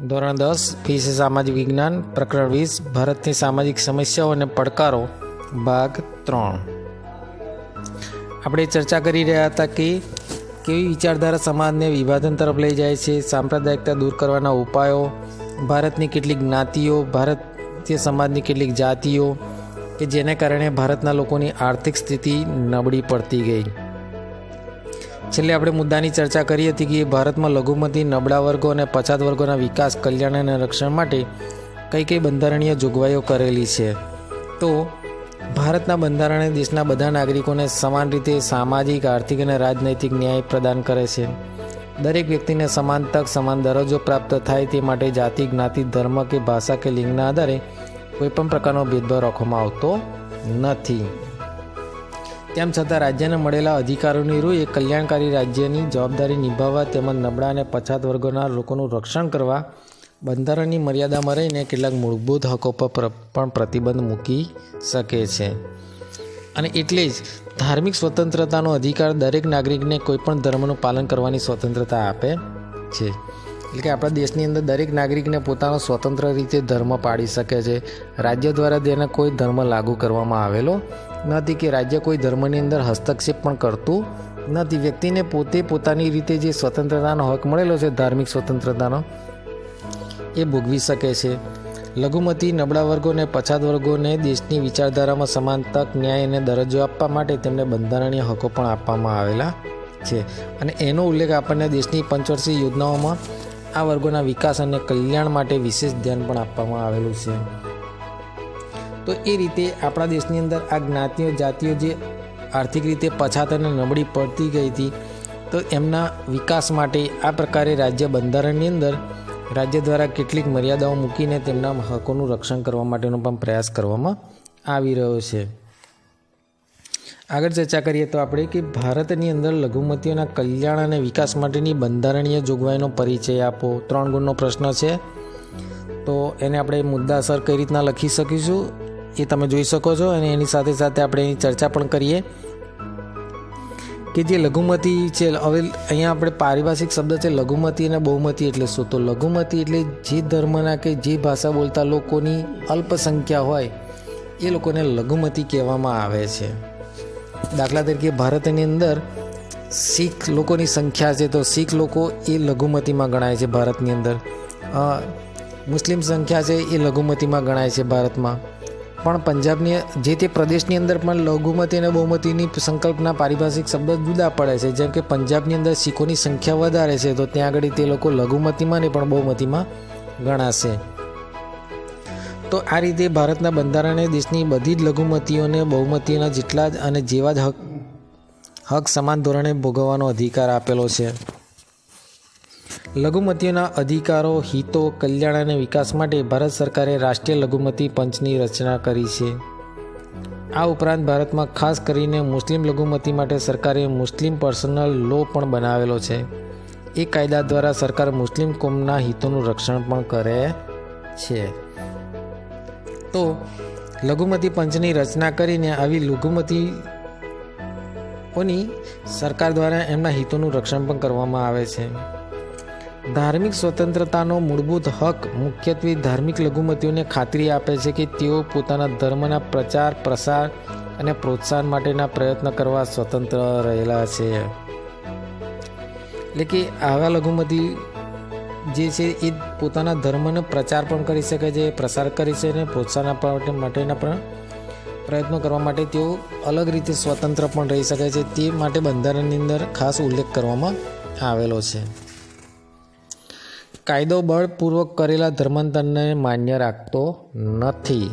ધોરણ દસ વિશે સામાજિક વિજ્ઞાન, પ્રકરણ વીસ, ભારતની સામાજિક સમસ્યાઓ અને પડકારો, ભાગ ત્રણ. આપણે ચર્ચા કરી રહ્યા હતા કે કેવી વિચારધારા સમાજને વિભાજન તરફ લઈ જાય છે, સાંપ્રદાયિકતા દૂર કરવાના ઉપાયો, ભારતની કેટલીક જ્ઞાતિઓ, ભારતીય સમાજની કેટલીક જાતિઓ, કે જેને કારણે ભારતના લોકોની આર્થિક સ્થિતિ નબળી પડતી ગઈ. છેલ્લે આપણે મુદ્દાની ચર્ચા કરી હતી કે ભારતમાં લઘુમતી, નબળા વર્ગો અને પછાત વર્ગોના વિકાસ, કલ્યાણ અને રક્ષણ માટે કઈ કઈ બંધારણીય જોગવાઈઓ કરેલી છે. તો ભારતના બંધારણે દેશના બધા નાગરિકોને સમાન રીતે સામાજિક, આર્થિક અને રાજનૈતિક ન્યાય પ્રદાન કરે છે. દરેક વ્યક્તિને સમાન તક, સમાન દરજ્જો પ્રાપ્ત થાય તે માટે જાતિ, જ્ઞાતિ, ધર્મ કે ભાષા કે લિંગના આધારે કોઈપણ પ્રકારનો ભેદભાવ રાખવામાં આવતો નથી. તેમ છતાં રાજ્યને મળેલા અધિકારોની રૂ એ કલ્યાણકારી રાજ્યની જવાબદારી નિભાવવા તેમજ નબળા અને પછાત વર્ગોના લોકોનું રક્ષણ કરવા, બંધારણની મર્યાદામાં રહીને કેટલાક મૂળભૂત હકો પર પણ પ્રતિબંધ મૂકી શકે છે. અને એટલે જ ધાર્મિક સ્વતંત્રતાનો અધિકાર દરેક નાગરિકને કોઈપણ ધર્મનું પાલન કરવાની સ્વતંત્રતા આપે છે. એટલે કે આપણા દેશની અંદર દરેક નાગરિકને પોતાનો સ્વતંત્ર રીતે ધર્મ પાડી શકે છે. રાજ્ય દ્વારા તેને કોઈ ધર્મ લાગુ કરવામાં આવેલો નથી કે રાજ્ય કોઈ ધર્મની અંદર હસ્તક્ષેપ પણ કરતું નથી. વ્યક્તિને પોતે પોતાની રીતે જે સ્વતંત્રતાનો હક મળેલો છે, ધાર્મિક સ્વતંત્રતાનો, એ ભોગવી શકે છે. લઘુમતી નબળા વર્ગોને પછાત વર્ગોને દેશની વિચારધારામાં સમાન તક ન્યાય અને દરજ્જો આપવા માટે તેમને બંધારણીય હકો પણ આપવામાં આવેલા છે. અને એનો ઉલ્લેખ આપણને દેશની પંચવર્ષીય યોજનાઓમાં આ વર્ગોના વિકાસ અને કલ્યાણ માટે વિશેષ ધ્યાન પણ આપવામાં આવેલું છે. તો એ રીતે આપણા દેશની અંદર આ જ્ઞાતિઓ, જાતિઓ જે આર્થિક રીતે પછાત અને નબળી પડતી ગઈ હતી, તો એમના વિકાસ માટે આ પ્રકારે રાજ્ય બંધારણની અંદર રાજ્ય દ્વારા કેટલીક મર્યાદાઓ મૂકીને તેમના હકોનું રક્ષણ કરવા માટેનો પણ પ્રયાસ કરવામાં આવી રહ્યો છે. આગળ ચર્ચા કરીએ તો આપણે કે ભારતની અંદર લઘુમતીઓના કલ્યાણ અને વિકાસ માટેની બંધારણીય જોગવાઈનો પરિચય આપો. ત્રણ ગુણનો પ્રશ્ન છે. તો એને આપણે મુદ્દાસર કઈ રીતના લખી શકીશું? એ તમે જોઈ શકો છો અને એની સાથે સાથે આપણે એની ચર્ચા પણ કરીએ કે જે લઘુમતી છે, હવે અહીંયા આપણે પારિભાષિક શબ્દ છે લઘુમતી અને બહુમતી એટલે શું? તો લઘુમતી એટલે જે ધર્મના કે જે ભાષા બોલતા લોકોની અલ્પસંખ્યા હોય, એ લોકોને લઘુમતી કહેવામાં આવે છે. દાખલા તરીકે ભારતની અંદર શીખ લોકોની સંખ્યા છે, તો શીખ લોકો એ લઘુમતીમાં ગણાય છે ભારતની અંદર. મુસ્લિમ સંખ્યા છે એ લઘુમતીમાં ગણાય છે ભારતમાં. પણ પંજાબની જે તે પ્રદેશની અંદર પણ લઘુમતી અને બહુમતીની સંકલ્પના પારિભાષિક શબ્દ જુદા પડે છે. જેમ કે પંજાબની અંદર શીખોની સંખ્યા વધારે છે, તો ત્યાં આગળ તે લોકો લઘુમતીમાં નહીં પણ બહુમતીમાં ગણાશે. તો આ રીતે ભારતના બંધારણે દેશની બધી જ લઘુમતીઓને બહુમતીના જેટલા જ અને જેવા જ હક હક સમાન ધોરણે ભોગવવાનો અધિકાર આપેલો છે. લઘુમતીઓના અધિકારો, હિતો, કલ્યાણ અને વિકાસ માટે ભારત સરકારે રાષ્ટ્રીય લઘુમતી પંચની રચના કરી છે. આ ઉપરાંત ભારતમાં ખાસ કરીને મુસ્લિમ લઘુમતી માટે સરકારે મુસ્લિમ પર્સનલ લો પણ બનાવેલો છે. એ કાયદા દ્વારા સરકાર મુસ્લિમ કોમના હિતોનું રક્ષણ પણ કરે છે. તો લઘુમતી પંચની રચના કરીને આવી લઘુમતીઓની સરકાર દ્વારા એમના હિતોનું રક્ષણ પણ કરવામાં આવે છે. ધાર્મિક સ્વતંત્રતાનો મૂળભૂત હક મુખ્યત્વે ધાર્મિક લઘુમતીઓને ખાતરી આપે છે કે તેઓ પોતાના ધર્મના પ્રચાર, પ્રસાર અને પ્રોત્સાહન માટેના પ્રયત્ન કરવા સ્વતંત્ર રહેલા છે. એટલે કે આવા લઘુમતી જે છે એ પોતાના ધર્મનો પ્રચાર પણ કરી શકે છે, પ્રસાર કરી છે અને પ્રોત્સાહન આપવા માટેના પણ પ્રયત્નો કરવા માટે તેઓ અલગ રીતે સ્વતંત્ર પણ રહી શકે છે. તે માટે બંધારણની અંદર ખાસ ઉલ્લેખ કરવામાં આવેલો છે. કાયદો બળપૂર્વક કરેલા ધર્માંતરને માન્ય રાખતો નથી.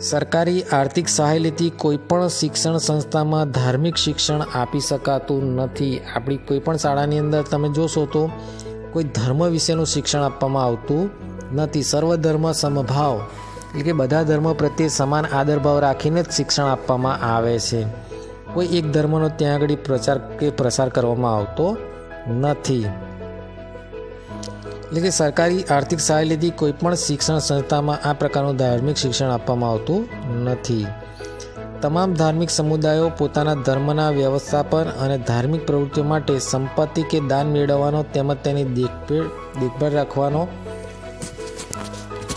સરકારી આર્થિક સહાય લેતી કોઈપણ શિક્ષણ સંસ્થામાં ધાર્મિક શિક્ષણ આપી શકાતું નથી. આપણી કોઈપણ શાળાની અંદર તમે જોશો તો કોઈ ધર્મ વિશેનું શિક્ષણ આપવામાં આવતું નથી. સર્વધર્મ સમભાવ, એટલે કે બધા ધર્મ પ્રત્યે સમાન આદરભાવ રાખીને જ શિક્ષણ આપવામાં આવે છે. કોઈ એક ધર્મનો ત્યાં આગળ પ્રચાર કે પ્રસાર કરવામાં આવતો નથી. એટલે કે સરકારી આર્થિક સહાય લીધી, કોઈ પણ શિક્ષણ સંસ્થામાં આ પ્રકારનું ધાર્મિક શિક્ષણ આપવામાં આવતું નથી. તમામ ધાર્મિક સમુદાયો પોતાના ધર્મના વ્યવસ્થાપન અને ધાર્મિક પ્રવૃત્તિઓ માટે સંપત્તિ કે દાન મેળવવાનો તેમજ તેની દેખભેળ, દેખભાળ રાખવાનો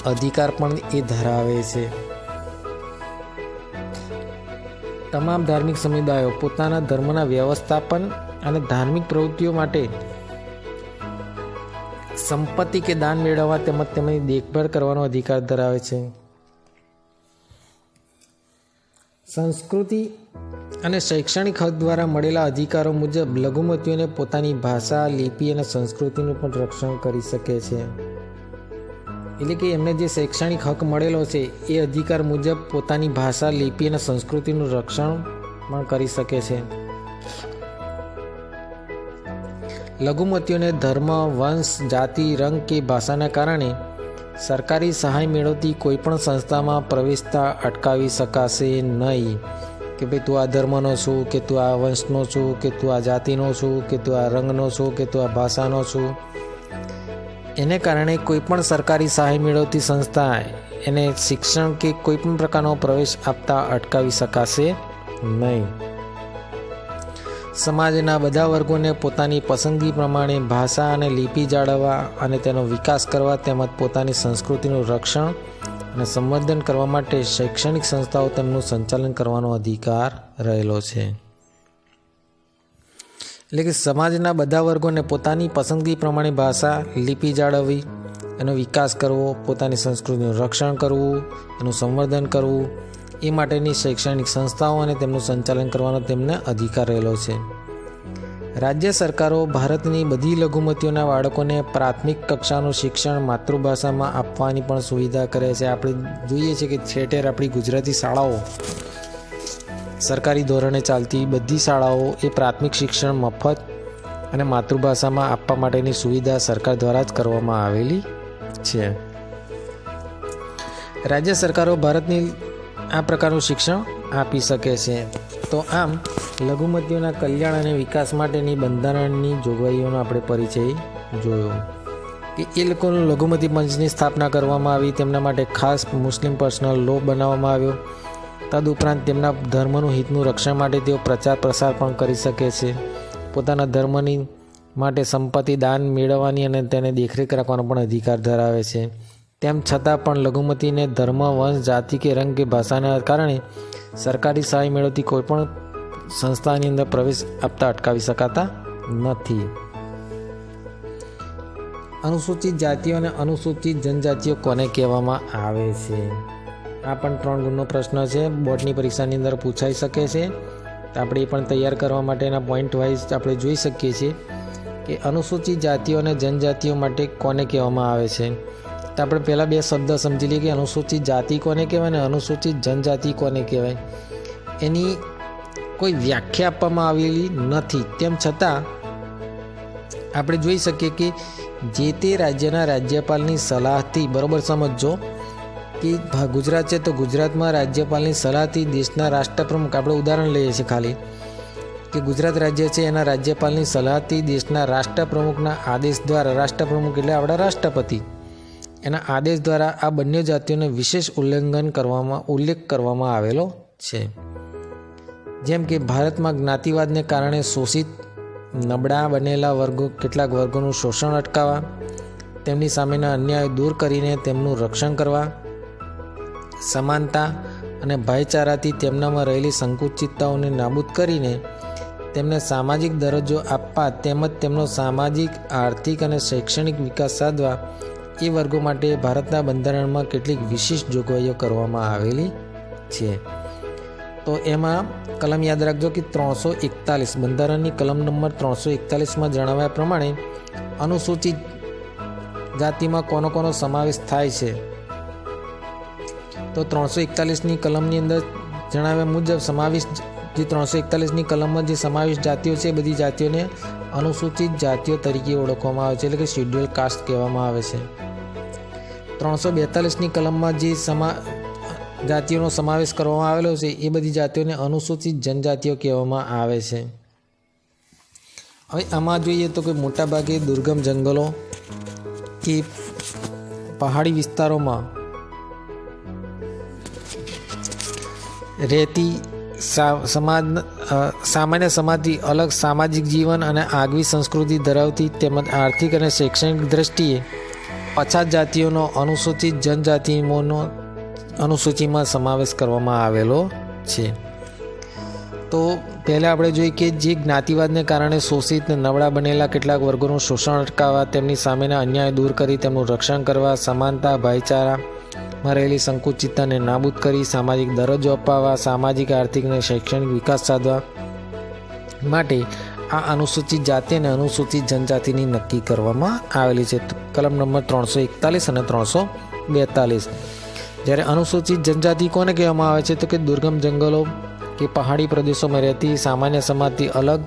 અધિકાર પણ એ ધરાવે છે. તમામ ધાર્મિક સમુદાયો પોતાના ધર્મના વ્યવસ્થાપન અને ધાર્મિક પ્રવૃત્તિઓ માટે સંપત્તિ કે દાન મેળવવા તેમજ તેમની દેખભાળ કરવાનો અધિકાર ધરાવે છે. સંસ્કૃતિ અને શૈક્ષણિક હક દ્વારા મળેલા અધિકારો મુજબ લઘુમતીઓને પોતાની ભાષા, લિપિ અને સંસ્કૃતિનું પણ રક્ષણ કરી શકે છે. એટલે કે એમને જે શૈક્ષણિક હક મળેલો છે, એ અધિકાર મુજબ પોતાની ભાષા, લિપિ અને સંસ્કૃતિનું રક્ષણ પણ કરી શકે છે. લઘુમતીઓને ધર્મ, વંશ, જાતિ, રંગ કે ભાષાના કારણે સરકારી સહાય મેળવતી કોઈપણ સંસ્થામાં પ્રવેશતા અટકાવી શકાશે નહીં. કે ભાઈ તું આ ધર્મનો છું, કે તું આ વંશનો છું, કે તું આ જાતિનો છું, કે તું આ રંગનો છું, કે તું આ ભાષાનો છું. એને કારણે કોઈપણ સરકારી સહાય મેળવતી સંસ્થા એને શિક્ષણ કે કોઈપણ પ્રકારનો પ્રવેશ આપતા અટકાવી શકાશે નહીં. સમાજના બધા વર્ગોને પોતાની પસંદગી પ્રમાણે ભાષા અને લિપિ જાળવવા અને તેનો વિકાસ કરવા તેમજ પોતાની સંસ્કૃતિનું રક્ષણ અને સંવર્ધન કરવા માટે શૈક્ષણિક સંસ્થાઓ તેમનું સંચાલન કરવાનો અધિકાર રહેલો છે. એટલે કે સમાજના બધા વર્ગોને પોતાની પસંદગી પ્રમાણે ભાષા, લિપિ જાળવવી, એનો વિકાસ કરવો, પોતાની સંસ્કૃતિનું રક્ષણ કરવું, એનું સંવર્ધન કરવું એ માટેની શૈક્ષણિક સંસ્થાઓ અને તેમનું સંચાલન કરવાનો તેમને અધિકાર રહેલો છે. રાજ્ય સરકારો ભારતની બધી લઘુમતીઓના બાળકોને પ્રાથમિક કક્ષાનું શિક્ષણ માતૃભાષામાં આપવાની પણ સુવિધા કરે છે. આપણે જોઈએ છીએ કે છેટેર આપણી ગુજરાતી શાળાઓ સરકારી ધોરણે ચાલતી બધી શાળાઓ એ પ્રાથમિક શિક્ષણ મફત અને માતૃભાષામાં આપવા માટેની સુવિધા સરકાર દ્વારા જ કરવામાં આવેલી છે. રાજ્ય સરકારો ભારતની આ પ્રકારનું શિક્ષણ આપી શકે છે. તો આમ, લઘુમતીઓના કલ્યાણ અને વિકાસ માટેની બંધારણની જોગવાઈઓનો આપણે પરિચય જોયો. કે એ લોકોનું લઘુમતી પંચની સ્થાપના કરવામાં આવી, તેમના માટે ખાસ મુસ્લિમ પર્સનલ લો બનાવવામાં આવ્યો. તદુપરાંત તેમના ધર્મનું હિતનું રક્ષણ માટે તેઓ પ્રચાર પ્રસાર પણ કરી શકે છે. પોતાના ધર્મની માટે સંપત્તિ દાન મેળવવાની અને તેને દેખરેખ રાખવાનો પણ અધિકાર ધરાવે છે. તેમ છતાં પણ લઘુમતીને ધર્મ, વંશ, જાતિ કે રંગ કે ભાષાના કારણે સરકારી સહાય મેળવતી કોઈપણ સંસ્થાની અંદર પ્રવેશ આપતા અટકાવી શકાતા નથી. અનુસૂચિત જાતિઓ અને અનુસૂચિત જનજાતિઓ કોને કહેવામાં આવે છે? આ પણ ત્રણ ગુણનો પ્રશ્ન છે. બોર્ડની પરીક્ષાની અંદર પૂછાઈ શકે છે. આપણે એ પણ તૈયાર કરવા માટેના પોઈન્ટ વાઇઝ આપણે જોઈ શકીએ છીએ કે અનુસૂચિત જાતિઓ અને જનજાતિઓ માટે કોને કહેવામાં આવે છે? તો આપણે પહેલાં બે શબ્દ સમજી લઈએ કે અનુસૂચિત જાતિ કોને કહેવાય અને અનુસૂચિત જનજાતિ કોને કહેવાય. એની કોઈ વ્યાખ્યા આપવામાં આવેલી નથી. તેમ છતાં આપણે જોઈ શકીએ કે જે તે રાજ્યના રાજ્યપાલની સલાહથી, બરાબર સમજો કે ગુજરાત છે તો ગુજરાતમાં રાજ્યપાલની સલાહથી દેશના રાષ્ટ્રપ્રમુખ આપણે ઉદાહરણ લઈએ છીએ ખાલી. કે ગુજરાત રાજ્ય છે એના રાજ્યપાલની સલાહથી દેશના રાષ્ટ્રપ્રમુખના આદેશ દ્વારા રાષ્ટ્રપ્રમુખ એટલે આપણા રાષ્ટ્રપતિ. એના આદેશ દ્વારા આ બંને જાતિઓને વિશેષ ઉલ્લંઘન કરવામાં, ઉલ્લેખ કરવામાં આવેલો છે. જેમ કે ભારતમાં જ્ઞાતિવાદને કારણે શોષિત, નબળા બનેલા વર્ગો, કેટલાક વર્ગોનું શોષણ અટકાવવા, તેમની સામેના અન્યાય દૂર કરીને તેમનું રક્ષણ કરવા, સમાનતા અને ભાઈચારાથી તેમનામાં રહેલી સંકુચિતતાઓને નાબૂદ કરીને તેમને સામાજિક દરજ્જો આપવા તેમજ તેમનો સામાજિક, આર્થિક અને શૈક્ષણિક વિકાસ સાધવા એ વર્ગો માટે ભારતના બંધારણમાં કેટલીક વિશિષ્ટ જોગવાઈઓ કરવામાં આવેલી છે. તો એમાં કલમ યાદ રાખજો કે ત્રણસો એકતાલીસ, બંધારણની કલમ નંબર ત્રણસો એકતાલીસમાં જણાવ્યા પ્રમાણે અનુસૂચિત જાતિમાં કોનો કોનો સમાવેશ થાય છે. તો ત્રણસો એકતાલીસની કલમની અંદર જણાવ્યા મુજબ સમાવેશ જે ત્રણસો એકતાલીસની કલમમાં જે સમાવેશ જાતિઓ છે એ બધી જાતિઓને અનુસૂચિત જાતિઓ તરીકે ઓળખવામાં આવે છે, એટલે કે શેડ્યુલ કાસ્ટ કહેવામાં આવે છે. ત્રણસો બેતાલીસની કલમમાં જે સમા, જાતિઓનો સમાવેશ કરવામાં આવેલો છે, એ બધી જાતિઓને અનુસૂચિત જનજાતિઓ કહેવામાં આવે છે. હવે આમાં જોઈએ તો કે મોટાભાગે દુર્ગમ જંગલો કે પહાડી વિસ્તારોમાં રહેતી સમાજ સામાન્ય સમાજથી અલગ સામાજિક જીવન અને આગવી સંસ્કૃતિ ધરાવતી તેમજ આર્થિક અને શૈક્ષણિક દ્રષ્ટિએ પછાત જાતિઓનો અનુસૂચિત જનજાતિઓનો અનુસૂચિમાં સમાવેશ કરવામાં આવેલો છે. તો પહેલાં આપણે જોઈએ કે જે જ્ઞાતિવાદને કારણે શોષિત નબળા બનેલા કેટલાક વર્ગોનું શોષણ અટકાવવા, તેમની સામેના અન્યાય દૂર કરી, તેમનું રક્ષણ કરવા, સમાનતા, ભાઈચારામાં રહેલી સંકુચિતતાને નાબૂદ કરી, સામાજિક દરજ્જો અપાવવા, સામાજિક, આર્થિક અને શૈક્ષણિક વિકાસ સાધવા માટે આ અનુસૂચિત જાતિ અને અનુસૂચિત જનજાતિની નક્કી કરવામાં આવેલી છે. કલમ નંબર ત્રણસો એકતાલીસ અને ત્રણસો બેતાલીસ. જ્યારે અનુસૂચિત જનજાતિ કોને કહેવામાં આવે છે? તો કે દુર્ગમ જંગલો કે પહાડી પ્રદેશોમાં રહેતી સામાન્ય સમાજથી અલગ,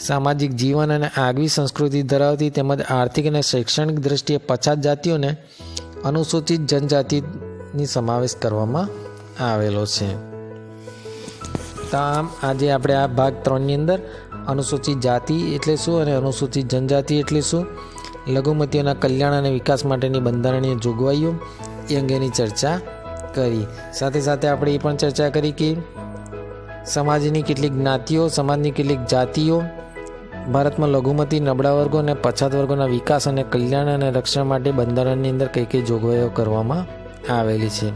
સામાજિક જીવન અને આગવી સંસ્કૃતિ ધરાવતી તેમજ આર્થિક અને શૈક્ષણિક દ્રષ્ટિએ પછાત જાતિઓને અનુસૂચિત જનજાતિની સમાવેશ કરવામાં આવેલો છે. તો આમ આજે આપણે આ ભાગ ત્રણની અંદર અનુસૂચિત જાતિ એટલે શું અને અનુસૂચિત જનજાતિ એટલે શું? લઘુમતીઓના કલ્યાણ અને વિકાસ માટેની બંધારણીય જોગવાઈઓ એ અંગેની ચર્ચા કરી. સાથે સાથે આપણે એ પણ ચર્ચા કરી કે સમાજની કેટલીક જ્ઞાતિઓ, સમાજની કેટલીક જાતિઓ, ભારતમાં લઘુમતી, નબળા વર્ગો અને પછાત વર્ગોના વિકાસ અને કલ્યાણ અને રક્ષણ માટે બંધારણની અંદર કઈ કઈ જોગવાઈઓ કરવામાં આવેલી છે.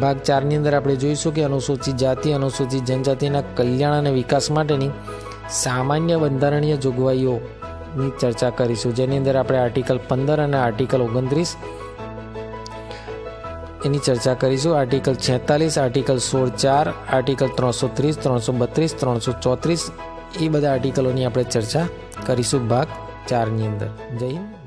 ભાગ ચારની અંદર આપણે જોઈશું કે અનુસૂચિત જાતિ, અનુસૂચિત જનજાતિના કલ્યાણ અને વિકાસ માટેની સામાન્ય બંધારણીય જોગવાઈઓની ચર્ચા કરીશું. જેની અંદર આપણે આર્ટિકલ પંદર અને આર્ટિકલ ઓગણત્રીસ એની ચર્ચા કરીશું. આર્ટિકલ છેતાલીસ, આર્ટિકલ સોળ ચાર આર્ટિકલ ત્રણસો ત્રીસ, ત્રણસો બત્રીસ, ત્રણસો ચોત્રીસ, એ બધા આર્ટિકલોની આપણે ચર્ચા કરીશું ભાગ ચારની અંદર. જય